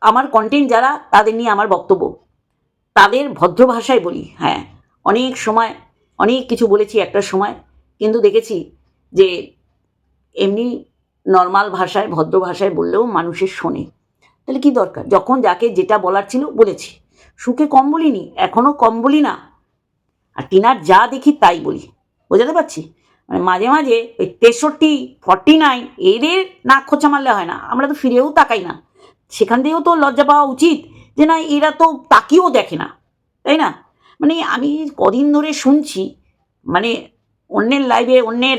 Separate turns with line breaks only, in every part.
আমার কন্টেন্ট যারা, তাদের নিয়ে আমার বক্তব্য। তাদের ভদ্র ভাষায় বলি হ্যাঁ। অনেক সময়, অনেক কিছু বলেছি একটা সময়, কিন্তু দেখেছি যে এমনি নর্মাল ভাষায়, ভদ্র ভাষায় বললেও মানুষের শোনে। তাহলে কি দরকার? যখন যাকে যেটা বলার ছিল বলেছি। সুখে কম বলিনি এখনও কম বলি না। আর টিনার যা দেখি তাই বলি। বোঝাতে পারছি? মানে মাঝে মাঝে ওই তেষট্টি ফর্টি নাইন এদের নাক খোঁচা মারলে হয় না। আমরা তো ফিরেও তাকাই না। সেখান থেকেও তো লজ্জা পাওয়া উচিত যে না, এরা তো তাকেও দেখে না, তাই না? মানে আমি কদিন ধরে শুনছি মানে অন্যের লাইভে অন্যের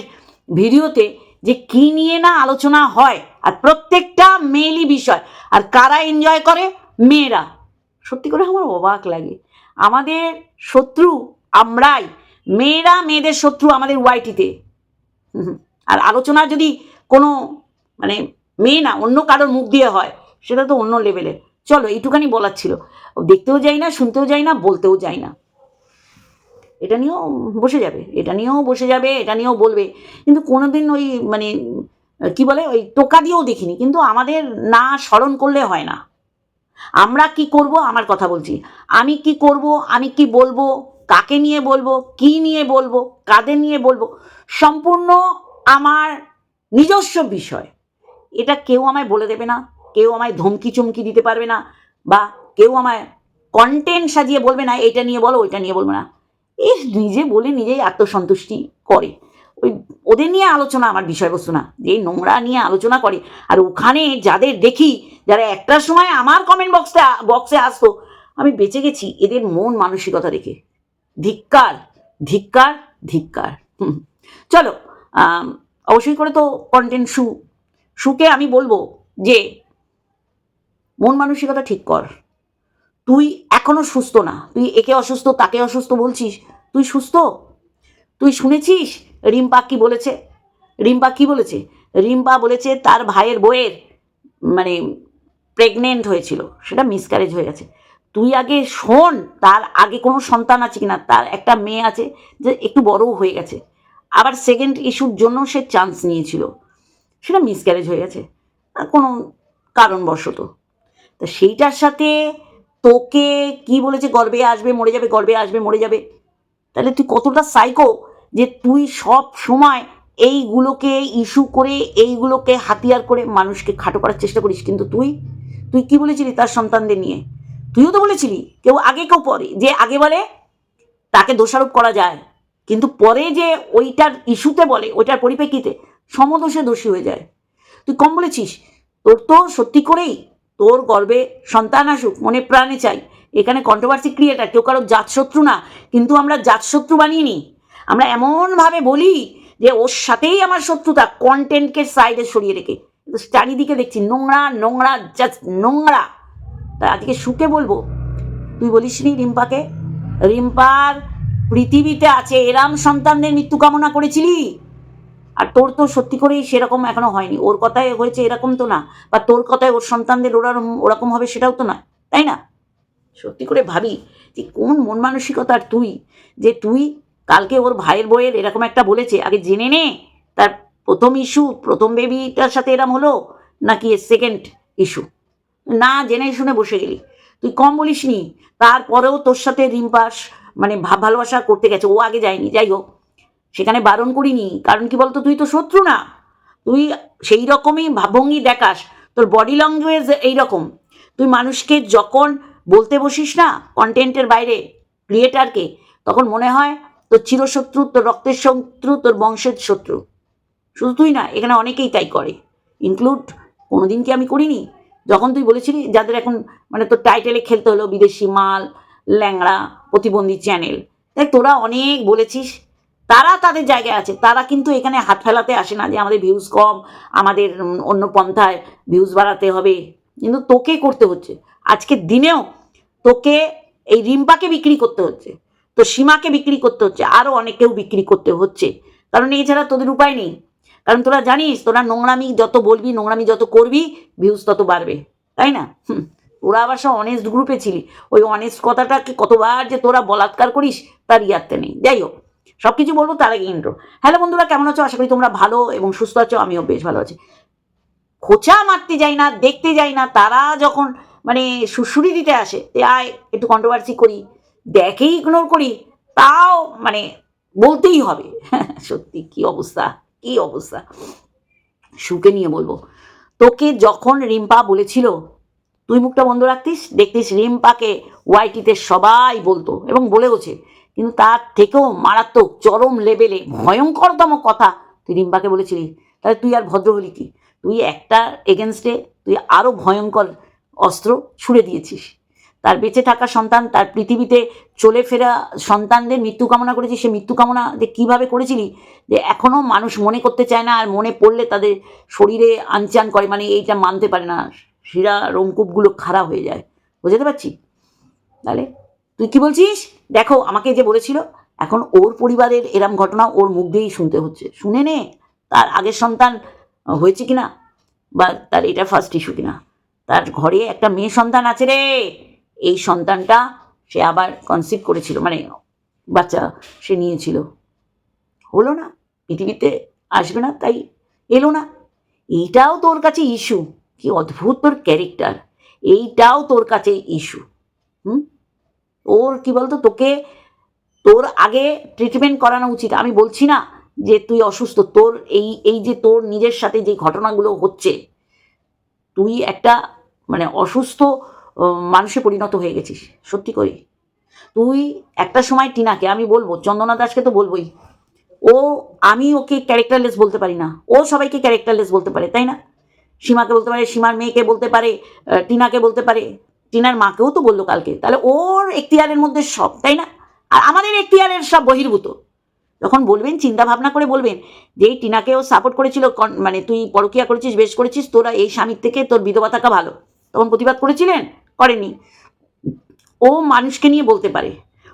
ভিডিওতে যে কি নিয়ে না আলোচনা হয় আর প্রত্যেকটা মেয়েলি বিষয়। আর কারা এনজয় করে? মেয়েরা। সত্যি করে আমার অবাক লাগে। আমাদের শত্রু আমরাই। মেয়েরা মেয়েদের শত্রু আমাদের ওয়াইটিতে আর আলোচনা যদি কোনো মানে মেয়ে না, অন্য কারোর মুখ দিয়ে হয় সেটা তো অন্য লেভেলের চলো, এইটুখানি বলার ছিল। দেখতেও যাই না, শুনতেও যাই না, বলতেও যাই না। এটা নিয়েও বসে যাবে, এটা নিয়েও বসে যাবে, এটা নিয়েও বলবে। কিন্তু কোনোদিন ওই মানে কি বলে, ওই টোকা দিয়েও দেখিনি। কিন্তু আমাদের না স্মরণ করলে হয় না। আমরা কি করব? আমার কথা বলছি। আমি কি করব? আমি কি বলব? কাকে নিয়ে বলব? কি নিয়ে বলব? কাদের নিয়ে বলব? সম্পূর্ণ আমার নিজস্ব বিষয়। এটা কেউ আমায় বলে দেবে না। কেউ আমায় ধমকি চমকি দিতে পারবে না বা কেউ আমায় কন্টেন্ট সাজিয়ে বলবে না এটা নিয়ে বলো, ওইটা নিয়ে বলবে না। এ নিজে বলে নিজেই আত্মসন্তুষ্টি করে। ওই ওদের নিয়ে আলোচনা আমার বিষয়বস্তু না, যে নোংরা নিয়ে আলোচনা করে। আর ওখানে যাদের দেখি, যারা একটার সময় আমার কমেন্ট বক্সে বক্সে আসতো, আমি বেঁচে গেছি এদের মন মানসিকতা দেখে। ধিক্কার ধিক্কার ধিক্কার। হুম। চলো অবশ্যই করে তো কন্টেন্ট শু শুকে আমি বলব যে মন মানসিকতা ঠিক কর। তুই এখনও সুস্থ না। তুই একে অসুস্থ, তাকে অসুস্থ বলছিস। তুই সুস্থ? তুই শুনেছিস? রিম্পা কি বলেছে? রিম্পা কি বলেছে? রিম্পা বলেছে তার ভাইয়ের বইয়ের মানে প্রেগনেন্ট হয়েছিল। সেটা মিসক্যারেজ হয়ে গেছে। তুই আগে শোন, তার আগে কোনো সন্তান আছে কিনা? তার একটা মেয়ে আছে যে একটু বড়ও হয়ে গেছে। আবার সেকেন্ড ইস্যুর জন্য সে চান্স নিয়েছিল। সেটা মিসক্যারেজ হয়ে গেছে। আর কোনো কারণবশত। তা সেইটার সাথে তোকে কি বলেছে, গর্বে আসবে, মরে যাবে, গর্বে আসবে, মরে যাবে? তাহলে তুই কতটা সাইকো যে তুই সব সময় এইগুলোকে ইস্যু করে, এইগুলোকে হাতিয়ার করে মানুষকে খাটো করার চেষ্টা করিস। কিন্তু তুই তুই কি বলেছিলি তার সন্তানদের নিয়ে? তুইও তো বলেছিলি, কেউ আগে কেউ পরে, যে আগে বলে তাকে দোষারোপ করা যায়, কিন্তু পরে যে ওইটার ইস্যুতে বলে, ওইটার পরিপ্রেক্ষিতে সমদোষে দোষী হয়ে যায়। তুই কম বলেছিস, তোর তো সত্যি করেই তোর গর্বে সন্তান আসুক, মনে প্রাণে চাই। এখানে কন্ট্রোভার্সি ক্রিয়েটার কেউ কারও জাতশত্রু না, কিন্তু আমরা জাতশত্রু বানিয়ে নিই। আমরা এমনভাবে বলি যে ওর সাথেই আমার শত্রুতা কন্টেন্টকে সাইডে সরিয়ে রেখে। চারিদিকে দেখছি নোংরা নোংরা জাস্ট নোংরা। তাই আজকে সুখে বলব, তুই বলিস নি রিম্পাকে? রিম্পার পৃথিবীতে আছে এরাম সন্তানদের মৃত্যু কামনা করেছিলি? আর তোর তো সত্যি করেই সেরকম এখনও হয়নি। ওর কথায় হয়েছে এরকম তো না, বা তোর কথায় ওর সন্তানদের ওরকম ওরকম হবে সেটাও তো নয়, তাই না? সত্যি করে ভাবি যে কোন মন মানসিকতার তুই, যে তুই কালকে ওর ভাইয়ের বইয়ের এরকম একটা বলেছে, আগে জেনে নে, তার প্রথম ইস্যু প্রথম বেবিটার সাথে এরম হলো, নাকি সেকেন্ড ইস্যু না জেনে শুনে বসে গেলি। তুই কম বলিস নি তারপরেও তোর সাথে রিম্পাস মানে ভাব ভালোবাসা করতে গেছে, ও আগে যায়নি, যাই হোক। সেখানে বারণ করিনি, কারণ কি বলতো, তুই তো শত্রু না। তুই সেই রকমই ভাবভঙ্গি দেখাস, তোর বডি ল্যাঙ্গুয়েজ এইরকম। তুই মানুষকে যখন বলতে বসিস না কন্টেন্টের বাইরে ক্রিয়েটারকে তখন মনে হয় তোর চিরশত্রু, তোর রক্তের শত্রু, তোর বংশের শত্রু। শুধু তুই না, এখানে অনেকেই তাই করে। ইনক্লুড কোনোদিন কি আমি করিনি? যখন তুই বলেছিলি, যাদের এখন মানে তোর টাইটেলে খেলতে হলো, বিদেশি মাল, ল্যাংড়া, প্রতিবন্ধী চ্যানেল দেখ তোরা অনেক বলেছিস তারা তাদের জায়গায় আছে। তারা কিন্তু এখানে হাত ফেলাতে আসে না যে আমাদের ভিউজ কম, আমাদের অন্য পন্থায় ভিউজ বাড়াতে হবে। কিন্তু তোকে করতে হচ্ছে। আজকের দিনেও তোকে এই রিম্পাকে বিক্রি করতে হচ্ছে। তো সীমাকে বিক্রি করতে হচ্ছে। আরও অনেকেও বিক্রি করতে হচ্ছে। কারণ এছাড়া তোদের উপায় নেই। কারণ তোরা জানিস, তোরা নোংরামি যত বলবি, নোংরামি যত করবি ভিউজ তত বাড়বে। তাই না? হুম। ওরা আবার সব অনেস্ট গ্রুপে ছিলি। ওই অনেস্ট কথাটাকে কতবার যে তোরা বলাৎকার করিস, তার ইয়ারতে নেই। যাই হোক। সব কিছু বলব তার আগে ইন্ট্রো হ্যালো বন্ধুরা, কেমন আছো? আশা করি তোমরা ভালো এবং সুস্থ আছো, আমিও বেশ ভালো আছি। খোঁচা মারতে যাই না, দেখতে যাই না, তারা যখন মানে সুশুরি দিতে আসে আয়, একটু কন্ট্রোভার্সি করি দেখেই ইগনোর করি, তাও মানে বলতেই হবে। সত্যি, কি অবস্থা কি অবস্থা। সুকে নিয়ে বলব। তোকে যখন রিম্পা বলেছিল, তুই মুখটা বন্ধ রাখতিস, দেখতিস রিম্পাকে ওয়াইটিতে সবাই বলতো এবং বলেওছে কিন্তু তার থেকেও মারাত্মক চরম লেভেলে ভয়ঙ্করতম কথা তুই রিম্পাকে বলেছিলি। তাহলে তুই আর ভদ্র হলি কি? তুই একটা এগেনস্টে তুই আরও ভয়ঙ্কর অস্ত্র ছুড়ে দিয়েছিস। তার বেঁচে থাকা সন্তান, তার পৃথিবীতে চলে ফেরা সন্তানদের মৃত্যু কামনা করেছিস সে মৃত্যু কামনা যে কীভাবে করেছিলি? যে এখনও মানুষ মনে করতে চায় না আর মনে পড়লে তাদের শরীরে আনচান করে মানে এইটা মানতে পারে না। শিরা রোমকূপগুলো খারাপ হয়ে যায়। বুঝতে পারছি তাহলে তুই কি বলছিস? দেখো, আমাকে যে বলেছিল, এখন ওর পরিবারের এরম ঘটনা ওর মুখ দিয়েই শুনতে হচ্ছে। শুনে নে, তার আগের সন্তান হয়েছে কিনা বা তার এটা ফার্স্ট ইস্যু কিনা। তার ঘরে একটা মেয়ে সন্তান আছে রে। এই সন্তানটা সে আবার কনসিভ করেছিল মানে বাচ্চা সে নিয়েছিল। হলো না, পৃথিবীতে আসবে না, তাই এলো না। এইটাও তোর কাছে ইস্যু কি অদ্ভুত তোর ক্যারেক্টার এইটাও তোর কাছে ইস্যু হুম? ওর কি বলতো, তোকে তোর আগে ট্রিটমেন্ট করানো উচিত। আমি বলছি না যে তুই অসুস্থ। তোর এই এই যে তোর নিজের সাথে যে ঘটনাগুলো হচ্ছে, তুই একটা মানে অসুস্থ মানুষে পরিণত হয়ে গেছিস। সত্যি করি। তুই একটা সময় টিনাকে, আমি বলব, চন্দনা দাসকে তো বলবোই, ও, আমি ওকে ক্যারেক্টারলেস বলতে পারি না। ও সবাইকে ক্যারেক্টারলেস বলতে পারে, তাই না? সীমাকে বলতে পারে, সীমার মেয়েকে বলতে পারে টিনাকে বলতে পারে। টিনার মাকেও তো বলল কালকে। তাহলে ওর এখতিয়ারের মধ্যে সব, তাই না? আর আমাদের এখতিয়ারের সব বহির্ভূত। যখন বলবেন, চিন্তা ভাবনা করে বলবেন যে, এই টিনাকেও সাপোর্ট করেছিল মানে তুই পরকিয়া করেছিস, বেশ করেছিস, তোরা এই স্বামীর থেকে তোর বিধবা থাকা ভালো। তখন প্রতিবাদ করেছিলেন? করেনি। ও মানুষকে নিয়ে বলতে পারে।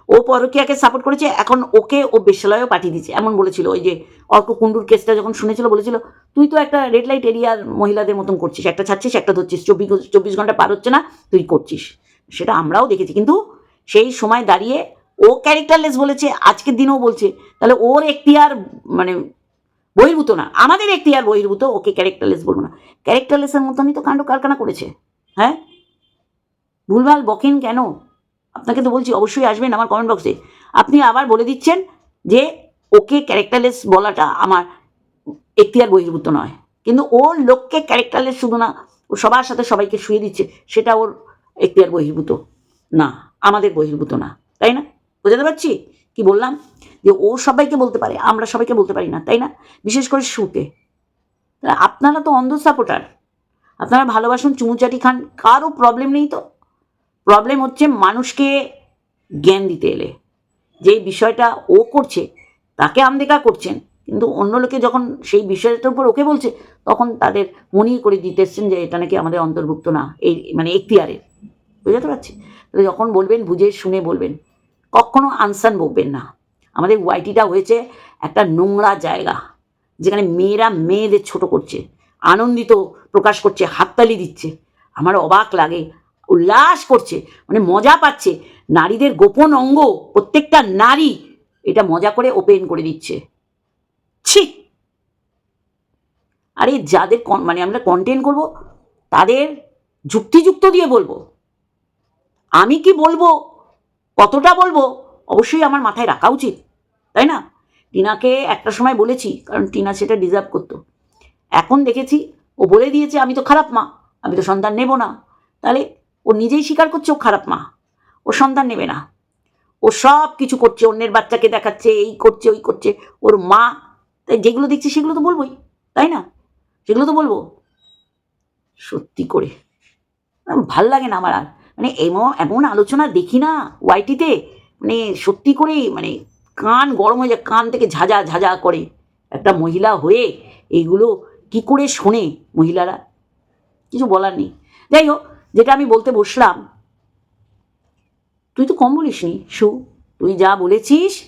ও পরকিয়াকে সাপোর্ট করেছে, এখন ওকে ও বেশ্যালয়েও পাঠিয়ে দিচ্ছে এমন বলেছিল। ওই যে অর্ক কুণ্ডুর কেসটা যখন শুনেছিল, বলেছিল, তুই তো একটা রেড লাইট এরিয়ার মহিলাদের মতন করছিস, একটা ছাড়ছিস, একটা ধরছিস, চব্বিশ চব্বিশ ঘণ্টা পার হচ্ছে না, তুই করছিস। সেটা আমরাও দেখেছি, কিন্তু সেই সময় দাঁড়িয়ে ও ক্যারেক্টারলেস বলেছে, আজকের দিনেও বলছে। তাহলে ওর এখতিয়ার মানে বহির্ভূত না, আমাদের এখতিয়ার বহির্ভূত, ওকে ক্যারেক্টারলেস বলব না। ক্যারেক্টারলেসের মতনই তো কাণ্ড কারখানা করেছে হ্যাঁ? ভুলভাল বকেন কেন? আপনাকে তো বলছি অবশ্যই আসবেন আমার কমেন্ট বক্সে আপনি আবার বলে দিচ্ছেন যে ওকে ক্যারেক্টারলেস বলাটা আমার এখতিয়ার বহির্ভূত নয়। কিন্তু ওর লোককে ক্যারেক্টারলেস শুধু না, ও সবার সাথে সবাইকে শুয়ে দিচ্ছে, সেটা ওর এখতিয়ার বহির্ভূত না, আমাদের বহির্ভূত না। তাই না? বোঝাতে পারছি? কি বললাম? যে ও সবাইকে বলতে পারে, আমরা সবাইকে বলতে পারি না, তাই না? বিশেষ করে তাহলে আপনারা তো অন্ধ সাপোর্টার আপনারা ভালোবাসুন চুমুচাটি খান কারও প্রবলেম নেই তো। প্রবলেম হচ্ছে মানুষকে জ্ঞান দিতে এলে। যে বিষয়টা ও করছে, তাকে আমদেকা করছেন। কিন্তু অন্য লোকে যখন সেই বিষয়টার উপর ওকে বলছে, তখন তাদের মনেই করে দিতে এসছেন যে এটা নাকি আমাদের অন্তর্ভুক্ত না, এই মানে এখতিয়ারের বুঝতে পারছি? তাহলে যখন বলবেন, বুঝে শুনে বলবেন, কখনো আনসান বকবেন না। আমাদের ওয়াইটিটা হয়েছে একটা নোংরা জায়গা, যেখানে মেয়েরা মেয়েদের ছোট করছে, আনন্দিত প্রকাশ করছে, হাততালি দিচ্ছে। আমার অবাক লাগে উল্লাস করছে মানে মজা পাচ্ছে। নারীদের গোপন অঙ্গ, প্রত্যেকটা নারী এটা মজা করে ওপেন করে দিচ্ছে। ছি! আরে যাদের মানে আমরা কন্টেন্ট করব, তাদের যুক্তিযুক্ত দিয়ে বলব। আমি কি বলব? কতটা বলব? অবশ্যই আমার মাথায় রাখা উচিত, তাই না? টিনাকে একটা সময় বলেছি, কারণ টিনা সেটা ডিজার্ভ করতো। এখন দেখেছি, ও বলে দিয়েছে, আমি তো খারাপ মা, আমি তো সন্তান নেব না। তাহলে ও নিজেই স্বীকার করছে ও খারাপ মা। ও সন্তান নেবে না। ও সব কিছু করছে, অন্যের বাচ্চাকে দেখাচ্ছে, এই করছে, ওই করছে। ওর মা, তাই যেগুলো দেখছি সেগুলো তো বলবোই, তাই না? সেগুলো তো বলব। সত্যি করে। ভালো লাগে না আমার আর। মানে এমন এমন আলোচনা দেখি না ওয়াইটিতে মানে সত্যি করে মানে কান গরম হয়ে যায়, কান থেকে ঝাঁঝা ঝাঁঝা করে। একটা মহিলা হয়ে এইগুলো কি করে শোনে মহিলারা? কিছু বলার নেই। যাই হোক যেটা আমি বলতে বসলাম। তুই তো কম বলিস নি সু। তুই যা বলেছিস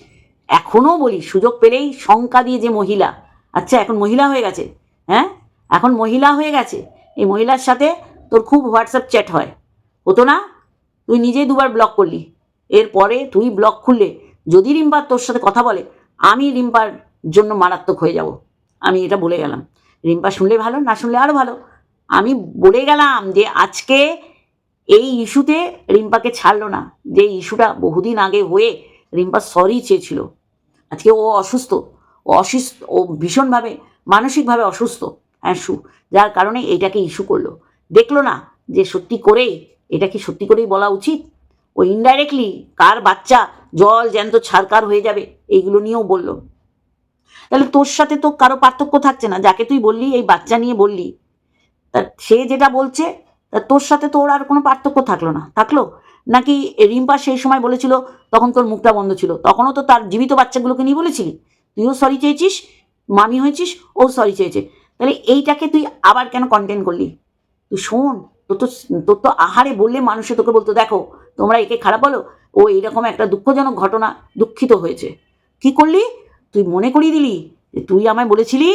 এখনও বলিস। সুযোগ পেলেই শঙ্কা দিয়ে যে মহিলা। আচ্ছা এখন মহিলা হয়ে গেছে। হ্যাঁ? এখন মহিলা হয়ে গেছে। এই মহিলার সাথে তোর খুব হোয়াটসঅ্যাপ চ্যাট হয়। হতো না? তুই নিজেই দুবার ব্লক করলি। এরপরে তুই ব্লক খুললে, যদি রিম্পার তোর সাথে কথা বলে, আমি রিম্পার জন্য মারাত্মক হয়ে যাব। আমি এটা বলে গেলাম। রিম্পা শুনলে ভালো, না শুনলে আরও ভালো। আমি বলে গেলাম যে আজকে এই ইস্যুতে রিম্পাকে ছাড়লো না। যে ইস্যুটা বহুদিন আগে হয়ে রিম্পা সরি চেয়েছিল। আজকে ও অসুস্থ। ও অসুস্থ, ও ভীষণভাবে, মানসিকভাবে অসুস্থ হ্যাঁ সু যার কারণে এইটাকে ইস্যু করল। দেখল না যে সত্যি করেই, এটা কি সত্যি করেই বলা উচিত? ও ইনডাইরেক্টলি কার বাচ্চা জল জ্যান্ত ছাড়কার হয়ে যাবে, এইগুলো নিয়েও বলল। তাহলে তোর সাথে তো কারও পার্থক্য থাকছে না। যাকে তুই বললি, এই বাচ্চা নিয়ে বললি তা সে যেটা বলছে, তা তোর সাথে তোর আর কোনো পার্থক্য থাকল না। থাকল? নাকি রিম্পা সেই সময় বলেছিল, তখন তোর মুখটা বন্ধ ছিল। তখনও তো তার জীবিত বাচ্চাগুলোকে নিয়ে বলেছিলি? তুইও সরি চেয়েছিস, মামি হয়েছিস, ও সরি চেয়েছে। তাহলে এইটাকে তুই আবার কেন কন্টেন্ট করলি? তুই শোন, তোর তো তোর তো আহারে বললে মানুষে তোকে বলতো, দেখো, তোমরা একে খারাপ বলো, ও এইরকম একটা দুঃখজনক ঘটনা দুঃখিত হয়েছে। কি করলি? তুই মনে করিয়ে দিলি তুই আমায় বলেছিলি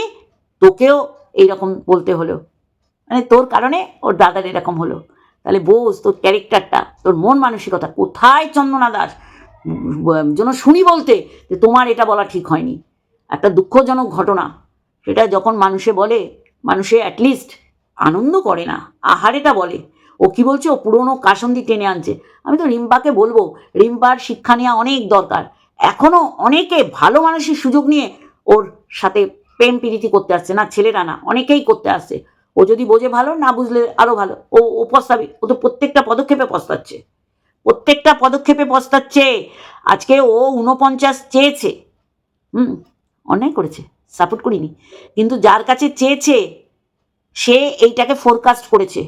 তোকেও এইরকম বলতে হলো। মানে তোর কারণে ওর দাদার এরকম হলো। তাহলে বোঝ তোর ক্যারেক্টারটা, তোর মন মানসিকতা, কোথায় চন্দনা দাস? যেন শুনি বলতে যে তোমার এটা বলা ঠিক হয়নি। একটা দুঃখজনক ঘটনা। সেটা যখন মানুষে বলে, মানুষে অ্যাটলিস্ট আনন্দ করে না আহারেটা বলে। ও কি বলছে? ও পুরনো কাসন্দি টেনে আনছে। আমি তো রিম্পাকে বলব, রিম্পার শিক্ষা নেওয়া অনেক দরকার। এখনও অনেকে ভালো মানুষের সুযোগ নিয়ে ওর সাথে প্রেম প্রীতি করতে আসছে না, ছেলেরা না, অনেকেই করতে আসছে। ও যদি বোঝে ভালো, না বুঝলে আরও ভালো। ও ও পস্তাবে। ও তো প্রত্যেকটা পদক্ষেপে পস্তাচ্ছে। প্রত্যেকটা পদক্ষেপে পস্তাচ্ছে। আজকে ও উনপঞ্চাশ চেয়েছে। হুম, অন্যায় করেছে। সাপোর্ট করিনি। কিন্তু যার কাছে চেয়েছে, সে এইটাকে ফোরকাস্ট করেছে।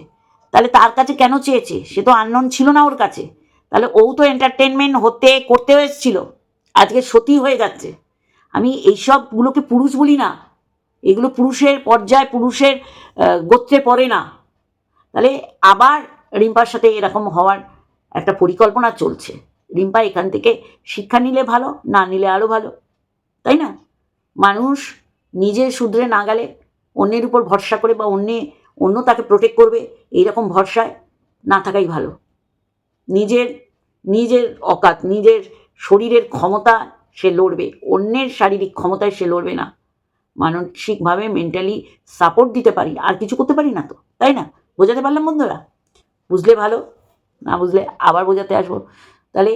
তাহলে তার কাছে কেন চেয়েছে? সে তো আননোন ছিল না ওর কাছে। তাহলে ও তো এন্টারটেনমেন্ট হতে করতে এসেছিল। আজকে সতী হয়ে যাচ্ছে। আমি এইসবগুলোকে পুরুষ বলি না। এগুলো পুরুষের পর্যায়ে, পুরুষের গোত্রে পড়ে না। তাহলে আবার রিম্পার সাথে এরকম হওয়ার একটা পরিকল্পনা চলছে। রিম্পা এখান থেকে শিক্ষা নিলে ভালো, না নিলে আরও ভালো, তাই না? মানুষ নিজে শুধরে না গেলে অন্যের উপর ভরসা করে বা অন্যে, অন্য তাকে প্রোটেক্ট করবে, এইরকম ভরসায় না থাকাই ভালো। নিজের নিজের অকাত, নিজের শরীরের ক্ষমতা সে লড়বে, অন্যের শারীরিক ক্ষমতায় সে লড়বে না। মানসিকভাবে মেন্টালি সাপোর্ট দিতে পারি। আর কিছু করতে পারি না তো, তাই না? বোঝাতে পারলাম বন্ধুরা? বুঝলে ভালো? না বুঝলে আবার বোঝাতে আসব। তাহলে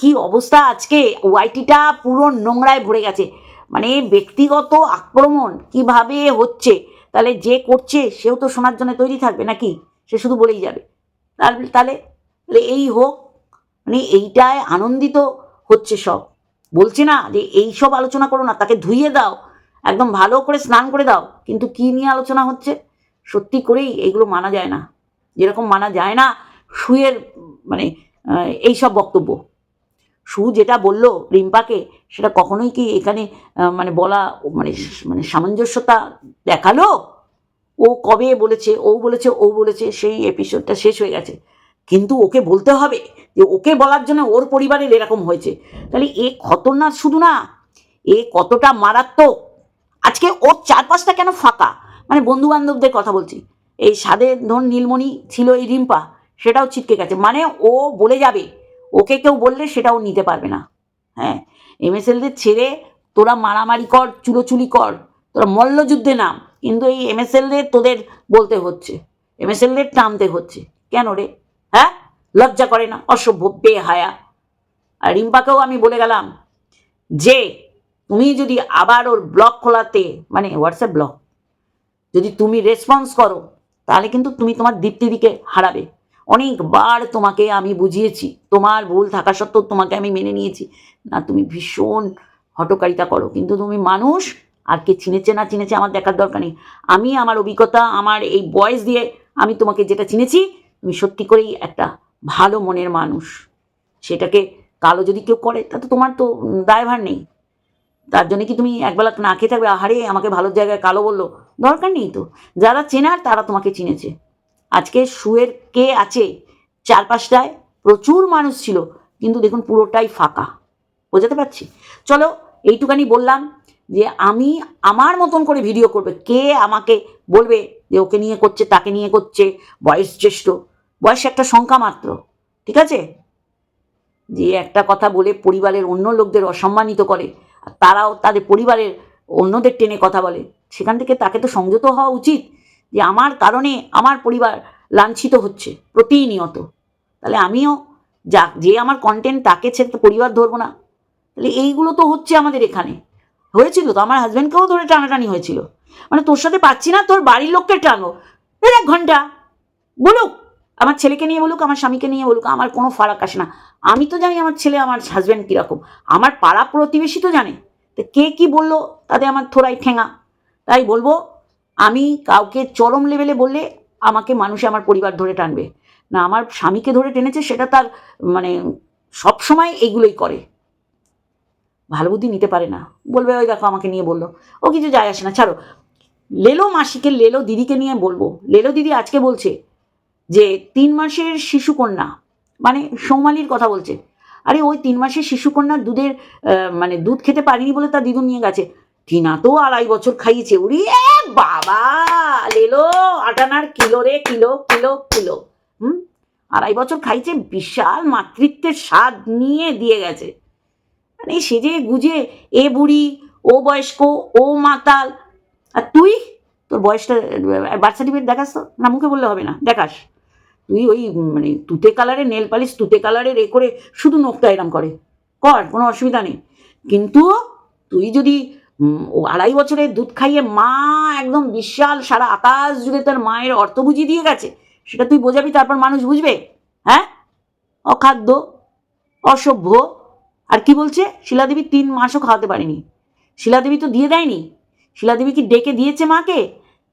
কি অবস্থা আজকে? ওয়াইটিটা পুরো নোংরায় ভরে গেছে। মানে ব্যক্তিগত আক্রমণ কীভাবে হচ্ছে? তাহলে যে করছে সেও তো শোনার জন্য তৈরি থাকবে নাকি? সে শুধু বলেই যাবে। তাহলে তাহলে এই হোক মানে এইটায় আনন্দিত হচ্ছে সব। বলছে না যে, এই সব আলোচনা করো না, তাকে ধুইয়ে দাও। একদম ভালো করে স্নান করে দাও, কিন্তু কি নিয়ে আলোচনা হচ্ছে? সত্যি করেই এগুলো মানা যায় না। যেরকম মানা যায় না সুয়ের মানে এই সব বক্তব্য। সু যেটা বলল রিম্পাকে, সেটা কখনোই কি এখানে মানে বলা মানে মানে সামঞ্জস্যতা দেখাল? ও কবে বলেছে, ও বলেছে ও বলেছে, সেই এপিসোডটা শেষ হয়ে গেছে। কিন্তু ওকে বলতে হবে যে, ওকে বলার জন্য ওর পরিবারের এরকম হয়েছে। তাহলে এ খতরনাক শুধু না, এ কতটা মারাত্মক আজকে ওর চারপাশটা কেন ফাঁকা? মানে বন্ধু বান্ধবদের কথা বলছি। এই সাদের ধন নীলমণি ছিল এই রিম্পা, সেটাও ছিটকে গেছে। মানে ও বলে যাবে। ওকে কেউ বললে সেটাও নিতে পারবে না। হ্যাঁ এমএসএলদের ছেড়ে তোরা মারামারি কর, চুলোচুলি কর। তোরা মল্লযুদ্ধে নাম। কিন্তু এই এমএসএলদের তোদের বলতে হচ্ছে। এমএসএলদের টানতে হচ্ছে। কেন রে? হ্যাঁ? লজ্জা করে না? অসভ্য, বেহায়া। আর রিম্পাকেও আমি বলে গেলাম যে তুমি যদি আবার ওর ব্লগ খোলাতে মানে হোয়াটসঅ্যাপ ব্লগ যদি তুমি রেসপন্স করো, তাহলে কিন্তু তুমি তোমার দীপ্তিদিকে হারাবে। অনেকবার তোমাকে আমি বুঝিয়েছি, তোমার ভুল থাকা সত্ত্বেও তোমাকে আমি মেনে নিয়েছি। না, তুমি ভীষণ হটকারিতা করো, কিন্তু তুমি মানুষ, আর কে চিনেছে না চিনেছে আমার দেখার দরকার নেই। আমি আমার অভিজ্ঞতা, আমার এই বয়স দিয়ে আমি তোমাকে যেটা চিনেছি, তুমি সত্যি করেই একটা ভালো মনের মানুষ। সেটাকে কালো যদি কেউ করে তা তো তোমার তো দায়ভার নেই। তার জন্য কি তুমি একবেলা না খেয়ে থাকবে? আহারে, আমাকে ভালো জায়গায় কালো বলল। দরকার নেই তো। যারা চেনার, তারা তোমাকে চিনেছে। আজকে শুয়ের কে আছে? চারপাশটায় প্রচুর মানুষ ছিল, কিন্তু দেখুন পুরোটাই ফাঁকা। বোঝাতে পারছি? চলো, এইটুকানি বললাম যে আমি আমার মতন করে ভিডিও করবে। কে আমাকে বলবে যে ওকে নিয়ে করছে, তাকে নিয়ে করছে? বয়স জ্যেষ্ঠ। বয়স একটা সংখ্যা মাত্র, ঠিক আছে? যে একটা কথা বলে পরিবারের অন্য লোকদের অসম্মানিত করে। তারাও তাদের পরিবারের অন্যদের টেনে কথা বলে। সেখান থেকে তাকে তো সংযত হওয়া উচিত যে আমার কারণে আমার পরিবার লাঞ্ছিত হচ্ছে প্রতিনিয়ত। তাহলে আমিও যা, যে আমার কন্টেন্ট তাকে ছেড়ে তো পরিবার ধরবো না। তাহলে এইগুলো তো হচ্ছে আমাদের এখানে। হয়েছিল তো, আমার হাজব্যান্ডকেও ধরে টানাটানি হয়েছিল। মানে তোর সাথে পাচ্ছি না, তোর বাড়ির লোককে টানো এক ঘণ্টা। বলুক। আমার ছেলেকে নিয়ে বলুক, আমার স্বামীকে নিয়ে বলুক, আমার কোনো ফারাক আসে না। আমি তো জানি আমার ছেলে আমার হাজব্যান্ড কীরকম। আমার পাড়া প্রতিবেশী তো জানে। তো কে কি বলল তাতে আমার থোড়াই ঠেঙা। তাই বলব, আমি কাউকে চরম লেভেলে বললে আমাকে মানুষে আমার পরিবার ধরে টানবে। না, আমার স্বামীকে ধরে টেনেছে, সেটা তার মানে সব সময় এইগুলোই করে। ভালো বুদ্ধি নিতে পারে না। বলবে, ওই দেখো, আমাকে নিয়ে বলল। ও কিছু যায় আসে না। ছাড়ো, লেলো মাসিকে লেলো দিদিকে নিয়ে বলব। লেলো দিদি আজকে বলছে যে তিন মাসের শিশুকন্যা মানে সৌমালির কথা বলছে। আরে ওই তিন মাসের শিশুকন্যার দুধের মানে দুধ খেতে পারিনি বলে তার দিদুন নিয়ে গেছে। টিনা তো আড়াই বছর খাইয়েছে উড়ি বাবা, লেলো, আটানার কিলো রে, কিলো কিলো কিলো। হুম? আড়াই বছর খাইছে, বিশাল মাতৃত্বের স্বাদ নিয়ে দিয়ে গেছে। মানে সেজে গুজে, এ বুড়ি, ও বয়স্ক, ও মাতাল, আর তুই? তোর বয়সটা, বার্থ সার্টিফিকেট দেখাস তো? না, মুখে বললে হবে না, দেখাস। তুই ওই মানে তুতে কালারের নেল পালিশ তুতে কালারের এ করে শুধু নোখটা এরম করে। কর, কোনো অসুবিধা নেই। কিন্তু তুই যদি ও আড়াই বছরের দুধ খাইয়ে মা একদম বিশাল সারা আকাশ জুড়ে তার মায়ের অর্থ বুঝিয়ে দিয়ে গেছে, সেটা তুই বোঝাবি, তারপর মানুষ বুঝবে? হ্যাঁ? অখাদ্য, অসভ্য, আর কি বলছে? শিলাদেবী তিন মাসও খাওয়াতে পারেনি। শিলাদেবী তো দিয়ে দেয়নি। শিলাদেবী কি ডেকে দিয়েছে মাকে?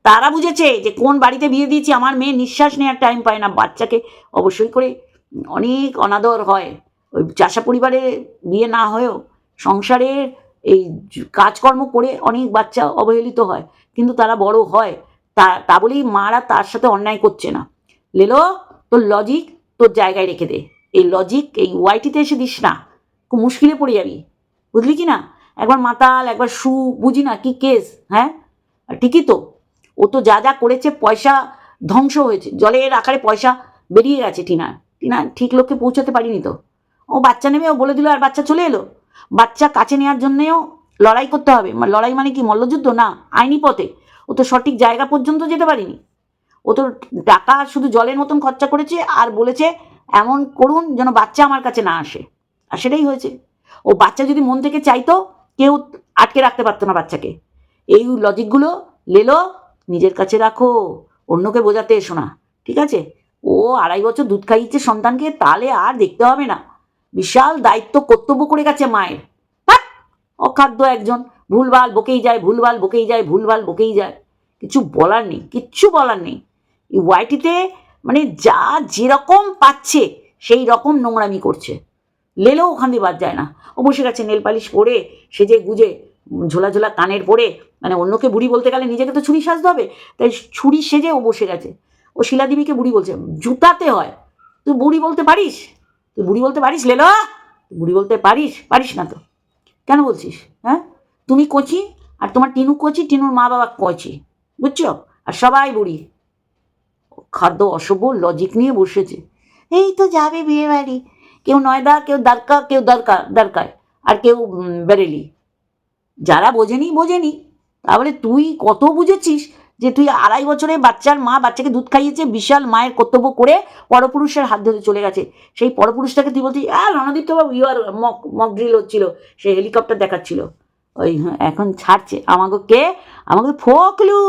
তারা বুঝেছে যে কোন বাড়িতে বিয়ে দিয়েছি, আমার মেয়ে নিঃশ্বাস নেওয়ার টাইম পায় না, বাচ্চাকে অবশ্যই করে অনেক অনাদর হয়। ওই চাষা পরিবারে বিয়ে না হয়েও সংসারের এই কাজকর্ম করে অনেক বাচ্চা অবহেলিত হয়, কিন্তু তারা বড় হয়। তা তা বলেই মারা তার সাথে অন্যায় করছে না। লেলো, তোর লজিক তোর জায়গায় রেখে দে। এই লজিক এই ওয়াইটিতে এসে দিস না। খুব মুশকিলে পড়ে যাবি। বুঝলি কি না? একবার মাতাল, একবার সু বুঝি না কি কেস হ্যাঁ? ঠিকই তো। ও তো যা যা করেছে, পয়সা ধ্বংস হয়েছে। জলের আকারে পয়সা বেরিয়ে গেছে টিনা। টিনা ঠিক লোককে পৌঁছাতে পারিনি তো। ও বাচ্চা নেমে ও বলে দিল, আর বাচ্চা চলে এলো? বাচ্চা কাছে নেওয়ার জন্যেও লড়াই করতে হবে। লড়াই মানে কি, মল্লযুদ্ধ? না, আইনি পথে। ও তো সঠিক জায়গা পর্যন্ত যেতে পারিনি। ও তো টাকা শুধু জলের মতন খরচা করেছে আর বলেছে, এমন করুন যেন বাচ্চা আমার কাছে না আসে। আর সেটাই হয়েছে। ও বাচ্চা যদি মন থেকে চাইতো, কেউ আটকে রাখতে পারতো না বাচ্চাকে। এই লজিকগুলো লেলো নিজের কাছে রাখো, অন্যকে বোঝাতে এসো না, ঠিক আছে? ও আড়াই বছর দুধ খাইয়েছে সন্তানকে, তাহলে আর দেখতে হবে না। বিশাল দায়িত্ব, কর্তব্য করে গেছে মায়ের। অখাদ্য একজন, ভুলভাল বকেই যায়, ভুলভাল বকেই যায়, ভুলভাল বকেই যায়। কিছু বলার নেই, কিচ্ছু বলার নেই। এই ওয়াইটিতে মানে যা যেরকম পাচ্ছে, সেই রকম নোংরামি করছে। লেলেও ওখান দিয়ে বাদ যায় না। ও বসে গেছে, নেল পালিশ পরে সেজে গুজে ঝোলা ঝোলা কানের পরে মানে অন্যকে বুড়ি বলতে গেলে নিজেকে তো ছুরি সাজতে হবে। তাই ছুরি সেজে ও বসে গেছে। ও শিলাদেবীকে বুড়ি বলছে, জুতাতে হয়। তুই বুড়ি বলতে পারিস? তুই বুড়ি বলতে পারিস, লেলো? বুড়ি বলতে পারিস পারিস না তো। কেন বলছিস? হ্যাঁ? তুমি কচি আর তোমার টিনু কচি, টিনুর মা বাবা কচি, বুঝছ? আর সবাই বুড়ি। খাদ্য অসভ্য লজিক নিয়ে বসেছে। এই তো যাবে বিয়ে বাড়ি কেউ নয়দা, কেউ দ্বারকা, কেউ দরকার দরকার আর কেউ বেরেলি। যারা বোঝেনি বোঝেনি। তাহলে তুই কত বুঝেছিস যে তুই আড়াই বছরে বাচ্চার মা বাচ্চাকে দুধ খাইয়েছে বিশাল মায়ের কর্তব্য করে পরপুরুষের হাত ধরে চলে গেছে? সেই পরপুরুষটাকে তুই বলছিস আর রণদীপ্ত বাবু you are mock mock drill হচ্ছিল সে হেলিকপ্টার দেখাচ্ছিল। ওই হ্যাঁ, এখন ছাড়ছে। আমাকে কে? আমাকে ফোকলু।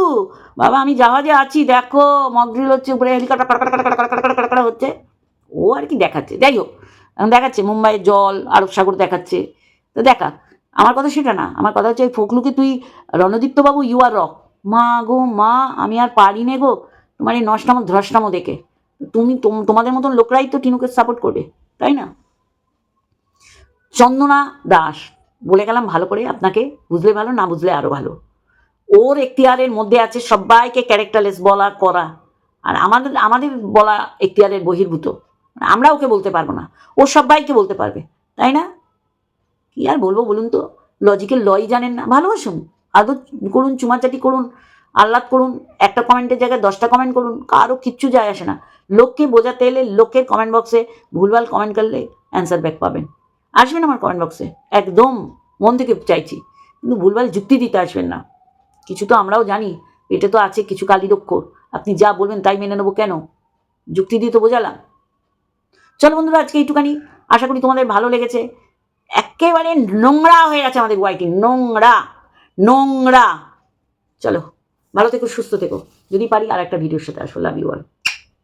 বাবা আমি জাহাজে আছি দেখো মক ড্রিল হচ্ছে উপরে হেলিকপ্টার হচ্ছে। ও আর কি দেখাচ্ছে। যাই হোক দেখাচ্ছে মুম্বাইয়ের জল আরব সাগর দেখাচ্ছে। তো দেখা আমার কথা সেটা না, আমার কথা হচ্ছে ওই ফোকলুকে তুই রণদীপ্তবাবু ইউ আর রক মা গো, মা, আমি আর পারি নে গো, তোমার এই নষ্টামো ধ্রষ্টামো দেখে। তুমি, তোম- তোমাদের মতন লোকরাই তো টিনুকে সাপোর্ট করবে, তাই না? চন্দনা দাস, বলে গেলাম ভালো করে আপনাকে, বুঝলে ভালো, না বুঝলে আরও ভালো। ওর এখতিয়ারের মধ্যে আছে সবাইকে ক্যারেক্টারলেস বলা, করা। আর আমাদের আমাদের বলা এখতিয়ারের বহির্ভূত। আমরা ওকে বলতে পারব না, ও সবাইকে বলতে পারবে, তাই না? কি আর বলব বলুন তো? লজিকের লই জানেন না। ভালোবাসুন। আদৌ করুন, চুমাচাটি করুন, আহ্লাদ করুন, একটা কমেন্টের জায়গায় দশটা কমেন্ট করুন, কারও কিচ্ছু যায় আসে না। লোককে বোঝাতে এলে লোকের কমেন্ট বক্সে ভুলভাল কমেন্ট করলে অ্যান্সার ব্যাক পাবেন। আসবেন আমার কমেন্ট বক্সে একদম মন থেকে চাইছি। কিন্তু ভুলভাল যুক্তি দিতে আসবেন না। কিছু তো আমরাও জানি। পেটে তো আছে কিছু কালির অক্ষর আপনি যা বলবেন তাই মেনে নেব কেন? যুক্তি দিয়ে তো বোঝালাম। চলো বন্ধুরা, আজকে এইটুখানি। আশা করি তোমাদের ভালো লেগেছে। একেবারে নোংরা হয়ে গেছে আমাদের ওয়াইটি নোংরা নোংরা। চলো, ভালো থেকো, সুস্থ থেকো। যদি পারি আর একটা ভিডিওর সাথে আসো লাভ ইউ অল